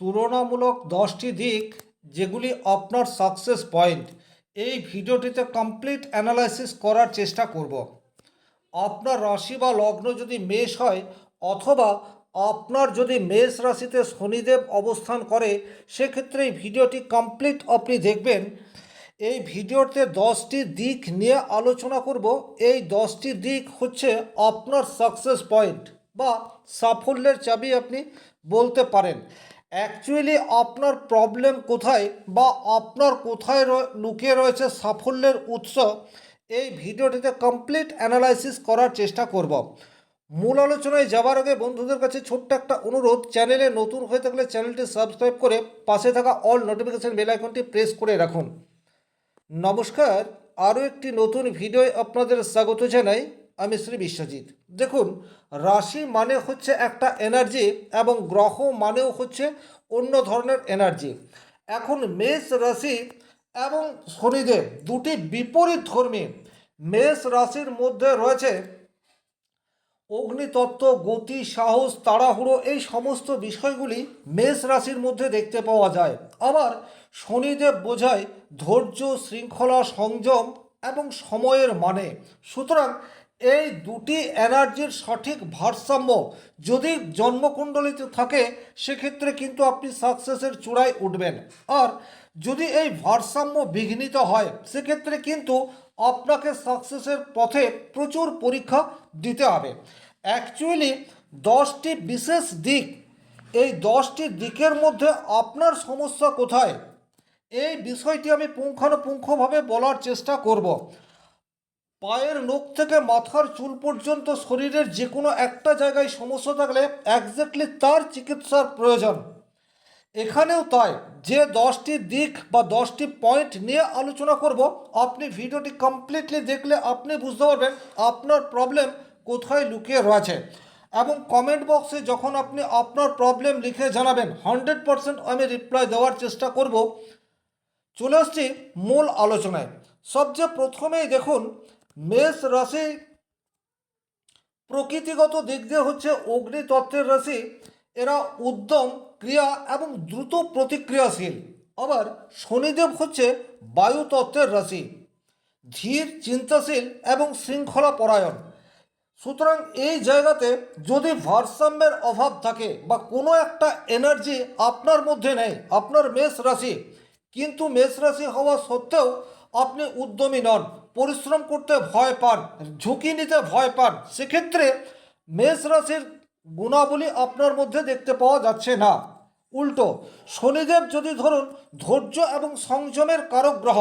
তুলনামূলক দশটি দিক যেগুলি আপনার সাকসেস পয়েন্ট এই ভিডিওটিতে কমপ্লিট অ্যানালাইসিস করার চেষ্টা করব। আপনার রাশি বা লগ্ন যদি মেষ হয়, অথবা আপনার যদি মেষ রাশিতে শনিদেব অবস্থান করে, সেক্ষেত্রে এই ভিডিওটি কমপ্লিট আপনি দেখবেন। এই ভিডিওতে দশটি দিক নিয়ে আলোচনা করব। এই দশটি দিক হচ্ছে আপনার সাকসেস পয়েন্ট বা সাফল্যের চাবি আপনি বলতে পারেন। অ্যাকচুয়ালি আপনার প্রবলেম কোথায় বা আপনার কোথায় লুকিয়ে রয়েছে সাফল্যের উৎস, এই ভিডিওটিতে কমপ্লিট অ্যানালাইসিস করার চেষ্টা করব। মূল আলোচনায় যাওয়ার আগে বন্ধুদের কাছে ছোট্ট একটা অনুরোধ, চ্যানেলে নতুন হয়ে থাকলে চ্যানেলটি সাবস্ক্রাইব করে পাশে থাকা অল নোটিফিকেশান বেল আইকনটি প্রেস করে রাখুন। নমস্কার, আরও একটি নতুন ভিডিও আপনাদের স্বাগত জানাই, আমি শ্রী বিশ্বজিৎ। দেখুন রাশি মানে হচ্ছে একটা এনার্জি এবং গ্রহ মানেও হচ্ছে অন্য ধরনের এনার্জি এখন মেষ রাশি এবং শনিদেব দুটি বিপরীত ধর্মী। মেষ রাশির মধ্যে রয়েছে অগ্নিতত্ত্ব, গতি, সাহস, তাড়াহুড়ো, এই সমস্ত বিষয়গুলি মেষ রাশির মধ্যে দেখতে পাওয়া যায়। আবার শনিদেব বোঝায় ধৈর্য, শৃঙ্খলা, সংযম এবং সময়ের মানে। সুতরাং এই দুটি এনার্জির সঠিক ভারসাম্য যদি জন্মকুণ্ডলিতে থাকে, সেক্ষেত্রে কিন্তু আপনি সাকসেসের চূড়ায় উঠবেন। আর যদি এই ভারসাম্য বিঘ্নিত হয়, সেক্ষেত্রে কিন্তু আপনাকে সাকসেসের পথে প্রচুর পরীক্ষা দিতে হবে। অ্যাকচুয়ালি দশটি বিশেষ দিক, এই দশটি দিকের মধ্যে আপনার সমস্যা কোথায়? এই বিষয়টি আমি পুঙ্খানুপুঙ্খভাবে বলার চেষ্টা করব। পায়ের নখ থেকে মাথার চুল পর্যন্ত শরীরের যে কোনো একটা জায়গায় সমস্যা থাকলে একজ্যাক্টলি তার চিকিৎসার প্রয়োজন। এখানেও তাই, যে দশটি দিক বা দশটি পয়েন্ট নিয়ে আলোচনা করব, আপনি ভিডিওটি কমপ্লিটলি দেখলে আপনি বুঝতে পারবেন আপনার প্রবলেম কোথায় লুকিয়ে রয়েছে। এবং কমেন্ট বক্সে যখন আপনি আপনার প্রবলেম লিখে জানাবেন হান্ড্রেড পারসেন্ট আমি রিপ্লাই দেওয়ার চেষ্টা করব। চলে আসছি মূল আলোচনায়। সবচেয়ে প্রথমেই দেখুন মেষ রাশি প্রকৃতিগত দিক দিয়ে হচ্ছে অগ্নিতত্ত্বের রাশি। এরা উদ্যম, ক্রিয়া এবং দ্রুত প্রতিক্রিয়াশীল। আবার শনিদেব হচ্ছে বায়ুতত্ত্বের রাশি। ধীর, চিন্তাশীল এবং শৃঙ্খলা পরায়ণ সুতরাং এই জায়গাতে যদি ভারসাম্যের অভাব থাকে বা কোনো একটা এনার্জি আপনার মধ্যে নেই, আপনার মেষ রাশি। কিন্তু মেষ রাশি হওয়া সত্ত্বেও আপনি উদ্যমী নন, পরিশ্রম করতে ভয় পান, ঝুঁকি নিতে ভয় পান, সেক্ষেত্রে মেষ রাশির গুণাবলী আপনার মধ্যে দেখতে পাওয়া যাচ্ছে না। উল্টো, শনিদেব যদি ধরুন ধৈর্য এবং সংযমের কারক গ্রহ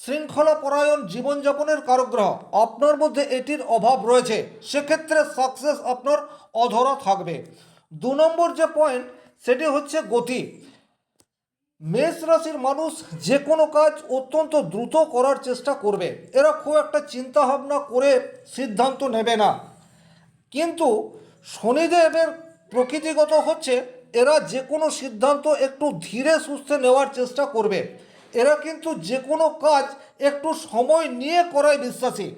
শৃঙ্খলা পরায়ণ জীবনযাপনের কারক গ্রহ আপনার মধ্যে এটির অভাব রয়েছে, সেক্ষেত্রে সাকসেস আপনার অধরা থাকবে। দু নম্বর যে পয়েন্ট সেটি হচ্ছে গতি। মেষ রাশির মানুষ যে কোনো কাজ অত্যন্ত দ্রুত করার চেষ্টা করবে। এরা খুব একটা চিন্তা ভাবনা করে সিদ্ধান্ত নেবে না। কিন্তু শনিদেবের প্রকৃতিগত হচ্ছে এরা যে কোনো সিদ্ধান্ত একটু ধীরে সুস্থে নেওয়ার চেষ্টা করবে। এরা কিন্তু যে কোনো কাজ একটু সময় নিয়ে করায় বিশ্বাসী।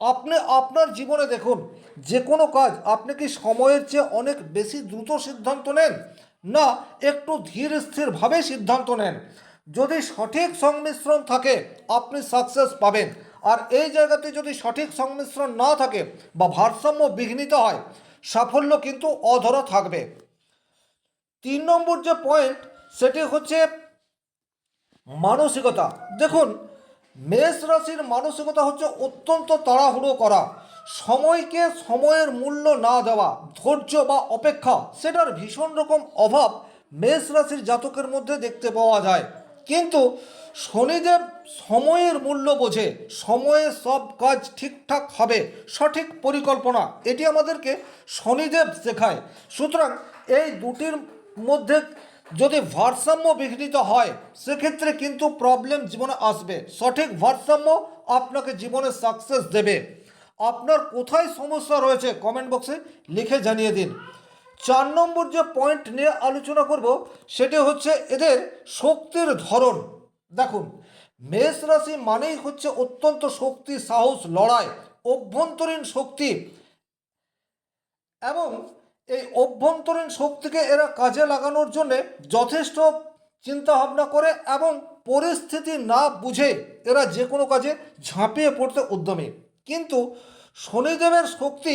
আপনি আপনার জীবনে দেখুন, যে কোনো কাজ আপনি কি সময়ের চেয়ে অনেক বেশি দ্রুত সিদ্ধান্ত নেন? না, একটু ধীর স্থিরভাবে সিদ্ধান্ত নেন। যদি সঠিক সংমিশ্রণ থাকে, আপনি সাকসেস পাবেন। আর এই জায়গাতে যদি সঠিক সংমিশ্রণ না থাকে বা ভারসাম্য বিঘ্নিত হয়, সাফল্য কিন্তু অধরা থাকবে। তিন নম্বর যে পয়েন্ট সেটি হচ্ছে মানসিকতা। দেখুন, মেষ রাশির মানসিকতা হচ্ছে অত্যন্ত তাড়াহুড়ো করা। সময়কে সময়ের মূল্য না দেওয়া, ধৈর্য বা অপেক্ষা, সেটার ভীষণ রকম অভাব মেষ রাশির জাতকের মধ্যে দেখতে পাওয়া যায়। কিন্তু শনিদেব সময়ের মূল্য বোঝে, সময়ে সব কাজ ঠিকঠাক হবে, সঠিক পরিকল্পনা, এটি আমাদেরকে শনিদেব শেখায়। সুতরাং এই দুটির মধ্যে যদি ভারসাম্য বিঘ্নিত হয়, সেক্ষেত্রে কিন্তু প্রবলেম জীবনে আসবে। সঠিক ভারসাম্য আপনাকে জীবনে সাকসেস দেবে। আপনার কোথায় সমস্যা রয়েছে কমেন্ট বক্সে লিখে জানিয়ে দিন। চার নম্বর যে পয়েন্ট নিয়ে আলোচনা করব, সেটি হচ্ছে এদের শক্তির ধরন। দেখুন, মেষ রাশি মানেই হচ্ছে অত্যন্ত শক্তি, সাহস, লড়াই, অভ্যন্তরীণ শক্তি। এবং এই অভ্যন্তরীণ শক্তিকে এরা কাজে লাগানোর জন্যে যথেষ্ট চিন্তা ভাবনা করে এবং পরিস্থিতি না বুঝে এরা যে কোনো কাজে ঝাঁপিয়ে পড়তে উদ্যমী। কিন্তু শনিদেবের শক্তি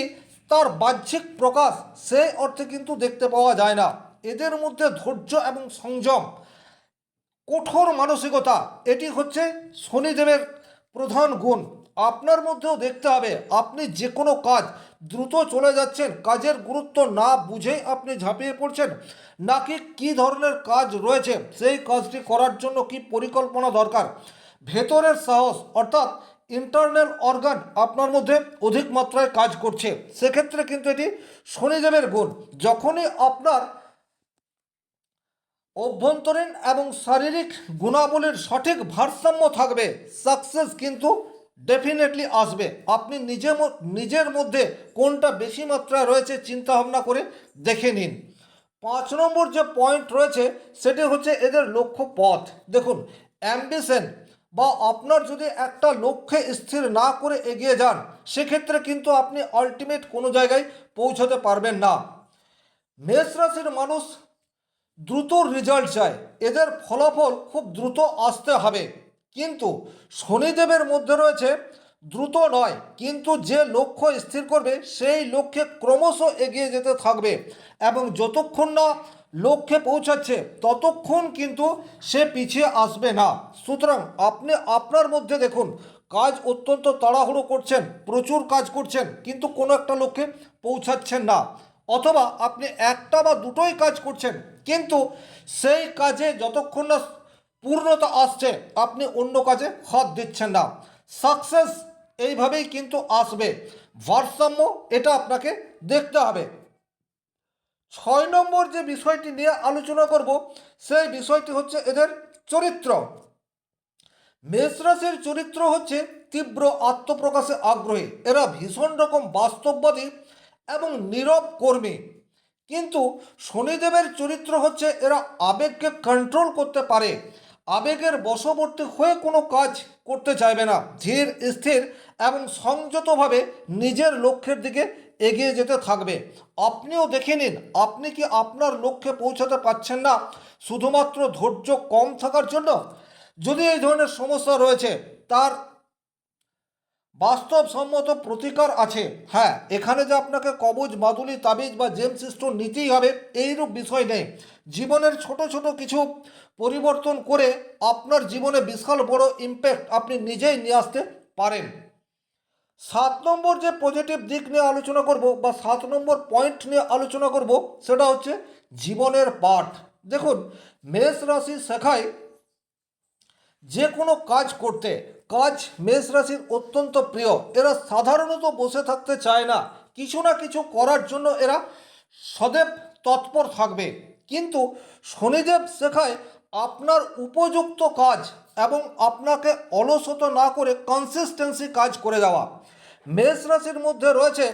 তার বাহ্যিক প্রকাশ, সেই অর্থে কিন্তু দেখতে পাওয়া যায় না। এদের মধ্যে ধৈর্য এবং সংযম, কঠোর মানসিকতা, এটি হচ্ছে শনিদেবের প্রধান গুণ। আপনার মধ্যেও দেখতে হবে, আপনি যে কোনো কাজ দ্রুত চলে যাচ্ছেন, কাজের গুরুত্ব না বুঝেই আপনি ঝাঁপিয়ে পড়ছেন, নাকি কি ধরনের কাজ রয়েছে, সেই কাজটি করার জন্য কি পরিকল্পনা দরকার? ভেতরের সাহস, অর্থাৎ ইন্টারনাল অর্গান আপনার মধ্যে অধিক মাত্রায় কাজ করছে। সেক্ষেত্রে কিন্তু এটি শনিদেবের গুণ। যখনই আপনার অভ্যন্তরীণ এবং শারীরিক গুণাবলীর সঠিক ভারসাম্য থাকবে সাকসেস কিন্তু ডেফিনেটলি আসবে। আপনি নিজে নিজের মধ্যে কোনটা বেশি মাত্রায় রয়েছে চিন্তা ভাবনা করে দেখে নিন। পাঁচ নম্বর যে পয়েন্ট রয়েছে, সেটি হচ্ছে এদের লক্ষ্য পথ দেখুন অ্যাম্বিশন বা আপনার যদি একটা লক্ষ্যে স্থির না করে এগিয়ে যান, সেক্ষেত্রে কিন্তু আপনি আলটিমেট কোনো জায়গায় পৌঁছতে পারবেন না। মেষ রাশির মানুষ দ্রুত রেজাল্ট চায়। এদের ফলাফল খুব দ্রুত আসতে হবে। কিন্তু শনিদেবের মধ্যে রয়েছে দ্রুত নয়, কিন্তু যে লক্ষ্য স্থির করবে, সেই লক্ষ্যে ক্রমশ এগিয়ে যেতে থাকবে এবং যতক্ষণ না লক্ষ্যে পৌঁছাচ্ছে, ততক্ষণ কিন্তু সে পিছিয়ে আসবে না। সুতরাং আপনি আপনার মধ্যে দেখুন, কাজ অত্যন্ত তাড়াহুড়ো করছেন, প্রচুর কাজ করছেন, কিন্তু কোনো একটা লক্ষ্যে পৌঁছাচ্ছেন না। অথবা আপনি একটা বা দুটোই কাজ করছেন, কিন্তু সেই কাজে যতক্ষণ না পূর্ণতা আসছে, আপনি অন্য কাজে হাত দিচ্ছেন না। সাকসেস এইভাবেই কিন্তু আসবে। ভারসাম্য, এটা আপনাকে দেখতে হবে। ছয় নম্বর যে বিষয়টি নিয়ে আলোচনা করব, সেই বিষয়টি হচ্ছে এদের চরিত্র। মেষ রাশির চরিত্র হচ্ছে তীব্র আত্মপ্রকাশে আগ্রহী। এরা ভীষণ রকম বাস্তববাদী এবং নীরব কর্মী। কিন্তু শনিদেবের চরিত্র হচ্ছে এরা আবেগকে কন্ট্রোল করতে পারে। আবেগের বশবর্তী হয়ে কোনো কাজ করতে চাইবে না। ধীর, স্থির এবং সংযতভাবে নিজের লক্ষ্যের দিকে এগিয়ে যেতে থাকবে। আপনিও দেখে নিন, আপনি কি আপনার লক্ষ্যে পৌঁছাতে পারছেন না? শুধুমাত্র ধৈর্য কম থাকার জন্য? যদি এই ধরনের সমস্যা রয়েছে, তার বাস্তবসম্মত প্রতিকার আছে। হ্যাঁ এখানে যে আপনাকে কবজ, মাদুলি, তাবিজ বা জেম সিস্টেম নিতেই হবে, এইরূপ বিষয় নেই। জীবনের ছোট ছোট কিছু পরিবর্তন করে আপনার জীবনে বিশাল বড় ইম্প্যাক্ট আপনি নিজেই নিয়ে আসতে পারেন। সাত নম্বর যে পজিটিভ দিক নিয়ে আলোচনা করব বা সাত নম্বর পয়েন্ট নিয়ে আলোচনা করব, সেটা হচ্ছে জীবনের পাঠ। দেখুন, মেষ রাশি শেখায় যে কোনো কাজ করতে, কাজ মেষ রাশির অত্যন্ত প্রিয়। এরা সাধারণত বসে থাকতে চায় না। কিছু না কিছু করার জন্য এরা সদেব তৎপর থাকবে। কিন্তু শনিদেব শেখায় আপনার উপযুক্ত কাজ আপনাকে অলসত না করে কনসিস্টেন্সি কাজ করে যাওয়া মেষ রাশির মধ্যে রয়েছে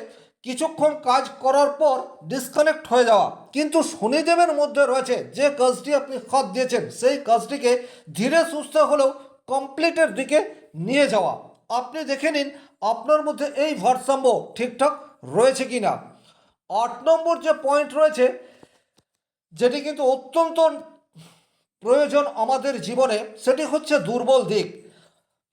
কিছুক্ষণ কাজ করার পর ডিসকানেক্ট হয়ে যাওয়া। কিন্তু শনিদেবের মধ্যে রয়েছে যে কাজটি আপনি হাত দিয়েছেন, সেই কাজটিকে ধীরে সুস্থ হলেও কমপ্লিটের দিকে নিয়ে যাওয়া। আপনি দেখে নিন আপনার মধ্যে এই ভারসাম্য ঠিকঠাক রয়েছে কি না আট নম্বর যে পয়েন্ট রয়েছে, যেটি কিন্তু অত্যন্ত প্রয়োজন আমাদের জীবনে, সেটি হচ্ছে দুর্বল দিক।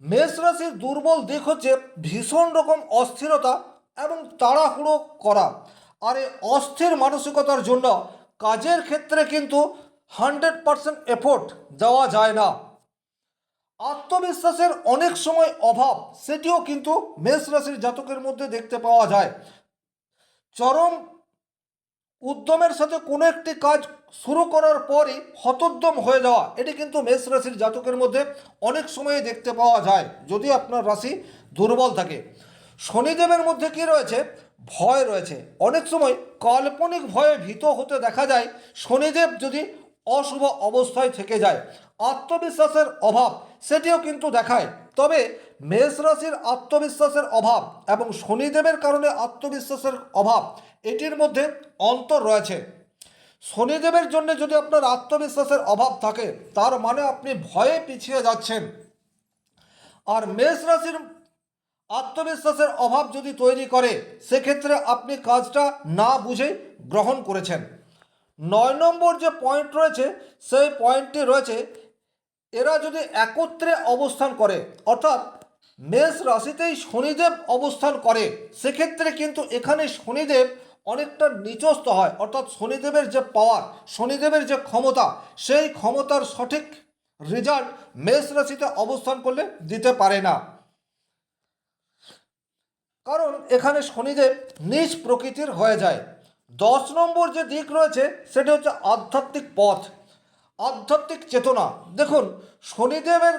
মেষ রাশির দুর্বল দিক হচ্ছে ভীষণ রকম অস্থিরতা এবং তাড়াহুড়ো করা। আর এই অস্থির মানসিকতার জন্য কাজের ক্ষেত্রে কিন্তু হান্ড্রেড পারসেন্ট এফোর্ট দেওয়া যায় না। আত্মবিশ্বাসের অনেক সময় অভাব, সেটিও কিন্তু মেষ রাশির জাতকের মধ্যে দেখতে পাওয়া যায়। চরম উদ্যমের সাথে কোনো একটি কাজ শুরু করার পরই হতোদ্যম হয়ে যাওয়া, এটি কিন্তু মেষ রাশির জাতকের মধ্যে অনেক সময়ে দেখতে পাওয়া যায়, যদি আপনার রাশি দুর্বল থাকে। শনিদেবের মধ্যে কি রয়েছে? ভয় রয়েছে। অনেক সময় কাল্পনিক ভয়ে ভীত হতে দেখা যায়, শনিদেব যদি অশুভ অবস্থায় থেকে যায়। আত্মবিশ্বাসের অভাব, সেটিও কিন্তু দেখায়। তবে মেষ রাশির আত্মবিশ্বাসের অভাব এবং শনিদেবের কারণে আত্মবিশ্বাসের অভাব, এটির মধ্যে অন্তর রয়েছে। শনিদেবের জন্য যদি আপনার আত্মবিশ্বাসের অভাব থাকে, তার মানে আপনি ভয়ে পিছিয়ে যাচ্ছেন। আর মেষ রাশির আত্মবিশ্বাসের অভাব যদি তৈরি করে, সেক্ষেত্রে আপনি কাজটা না বুঝে গ্রহণ করেছেন। নয় নম্বর যে পয়েন্ট রয়েছে, সেই পয়েন্টটি রয়েছে, এরা যদি একত্রে অবস্থান করে, অর্থাৎ মেষ রাশিতেই শনিদেব অবস্থান করে, সেক্ষেত্রে কিন্তু এখানে শনিদেব অনেকটা নিচস্ত হয়। অর্থাৎ শনিদেবের যে পাওয়ার শনিদেবের যে ক্ষমতা, সেই ক্ষমতার সঠিক রেজাল্ট মেষ রাশিতে অবস্থান করলে দিতে পারে না। কারণ এখানে শনিদেব নিজ প্রকৃতির হয়ে যায়। দশ নম্বর যে দিক রয়েছে, সেটা হচ্ছে আধ্যাত্মিক পথ, আধ্যাত্মিক চেতনা। দেখুন, শনিদেবের,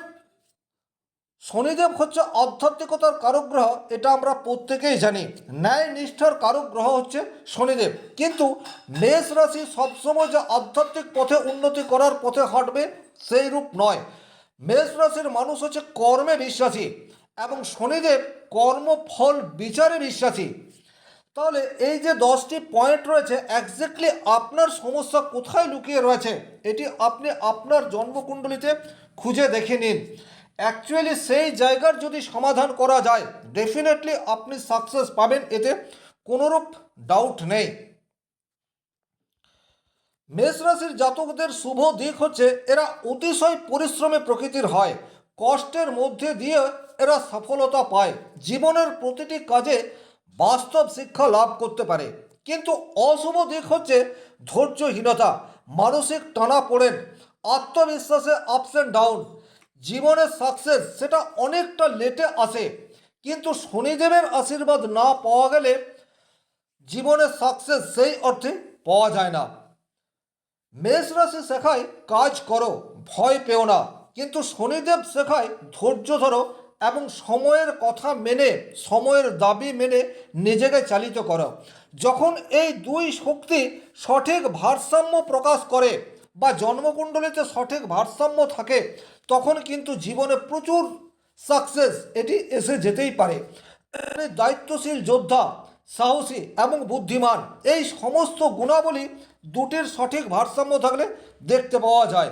শনিদেব হচ্ছে আধ্যাত্মিকতার কারুগ্রহ, এটা আমরা প্রত্যেকেই জানি। ন্যায় নিষ্ঠার কারক গ্রহ হচ্ছে শনিদেব। কিন্তু মেষ রাশি সবসময় যে আধ্যাত্মিক পথে উন্নতি করার পথে হাঁটবে, সেই রূপ নয়। মেষ রাশির মানুষ হচ্ছে কর্মে বিশ্বাসী, এবং শনিদেব কর্মফল বিচারে বিশ্বাসী। তাহলে এই যে দশটি পয়েন্ট রয়েছে একজ্যাক্টলি আপনার সমস্যা কোথায় লুকিয়ে রয়েছে, এটি আপনি আপনার জন্মকুণ্ডলিতে খুঁজে দেখে নিন। অ্যাকচুয়ালি সেই জায়গার যদি সমাধান করা যায় ডেফিনেটলি আপনি সাকসেস পাবেন, এতে কোনোরূপ ডাউট নেই। মেষ রাশির জাতকদের শুভ দিক হচ্ছে, এরা অতিশয় পরিশ্রমে প্রকৃতির হয়। কষ্টের মধ্যে দিয়ে এরা সফলতা পায়। জীবনের প্রতিটি কাজে বাস্তব শিক্ষা লাভ করতে পারে। কিন্তু অশুভ দিক হচ্ছে ধৈর্যহীনতা, মানসিক টানা পড়েন, আত্মবিশ্বাসে আপস অ্যান্ড ডাউন জীবনের সাকসেস সেটা অনেকটা লেটে আসে। কিন্তু শনিদেবের আশীর্বাদ না পাওয়া গেলে জীবনের সাকসেস সেই অর্থে পাওয়া যায় না। মেষ রাশি শেখায় কাজ করো, ভয় পেও না। কিন্তু শনিদেব শেখায় ধৈর্য ধরো এবং সময়ের কথা মেনে, সময়ের দাবি মেনে নিজেকে চালিত করো। যখন এই দুই শক্তি সঠিক ভারসাম্য প্রকাশ করে বা জন্মকুণ্ডলিতে সঠিক ভারসাম্য থাকে, তখন কিন্তু জীবনে প্রচুর সাকসেস এটি এসে যেতেই পারে। দায়িত্বশীল যোদ্ধা, সাহসী এবং বুদ্ধিমান, এই সমস্ত গুণাবলী দুটির সঠিক ভারসাম্য থাকলে দেখতে পাওয়া যায়।